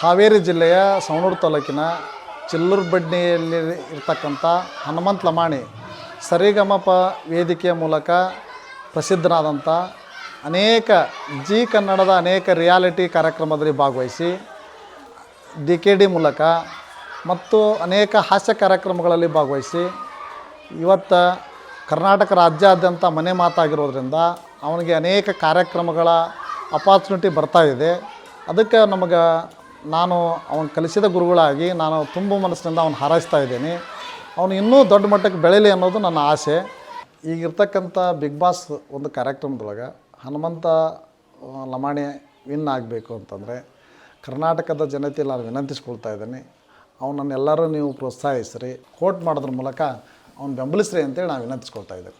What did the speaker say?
ಹಾವೇರಿ ಜಿಲ್ಲೆಯ ಸವಣೂರು ತಾಲೂಕಿನ ಚಿಲ್ಲುರ್ಬಡ್ನಿಯಲ್ಲಿ ಇರ್ತಕ್ಕಂಥ ಹನುಮಂತ ಲಮಾಣಿ ಸರಿಗಮಪ ವೇದಿಕೆಯ ಮೂಲಕ ಪ್ರಸಿದ್ಧನಾದಂಥ ಅನೇಕ ಜಿ ಕನ್ನಡದ ಅನೇಕ ರಿಯಾಲಿಟಿ ಕಾರ್ಯಕ್ರಮದಲ್ಲಿ ಭಾಗವಹಿಸಿ ಡಿ ಕೆ ಡಿ ಮೂಲಕ ಮತ್ತು ಅನೇಕ ಹಾಸ್ಯ ಕಾರ್ಯಕ್ರಮಗಳಲ್ಲಿ ಭಾಗವಹಿಸಿ ಇವತ್ತು ಕರ್ನಾಟಕ ರಾಜ್ಯಾದ್ಯಂತ ಮನೆ ಮಾತಾಗಿರೋದ್ರಿಂದ ಅವನಿಗೆ ಅನೇಕ ಕಾರ್ಯಕ್ರಮಗಳ ಅಪಾರ್ಚುನಿಟಿ ಇದೆ. ಅದಕ್ಕೆ ನಮಗೆ ನಾನು ಅವನು ಕಲಿಸಿದ ಗುರುಗಳಾಗಿ ನಾನು ತುಂಬ ಮನಸ್ಸಿನಿಂದ ಅವನು ಹಾರೈಸ್ತಾ ಇದ್ದೀನಿ. ಅವನು ಇನ್ನೂ ದೊಡ್ಡ ಮಟ್ಟಕ್ಕೆ ಬೆಳೀಲಿ ಅನ್ನೋದು ನನ್ನ ಆಸೆ. ಈಗಿರ್ತಕ್ಕಂಥ ಬಿಗ್ ಬಾಸ್ ಒಂದು ಕಾರ್ಯಕ್ರಮದೊಳಗೆ ಹನುಮಂತ ಲಮಾಣಿ ವಿನ್ ಆಗಬೇಕು ಅಂತಂದರೆ ಕರ್ನಾಟಕದ ಜನತೆಯಲ್ಲಿ ನಾನು ವಿನಂತಿಸ್ಕೊಳ್ತಾ ಇದ್ದೀನಿ. ಅವನನ್ನೆಲ್ಲರೂ ನೀವು ಪ್ರೋತ್ಸಾಹಿಸ್ರಿ. ಕೋಟ್ ಮಾಡೋದ್ರ ಮೂಲಕ ಅವ್ನು ಬೆಂಬಲಿಸ್ರಿ ಅಂತೇಳಿ ನಾನು ವಿನಂತಿಸ್ಕೊಳ್ತಾ ಇದ್ದೀನಿ.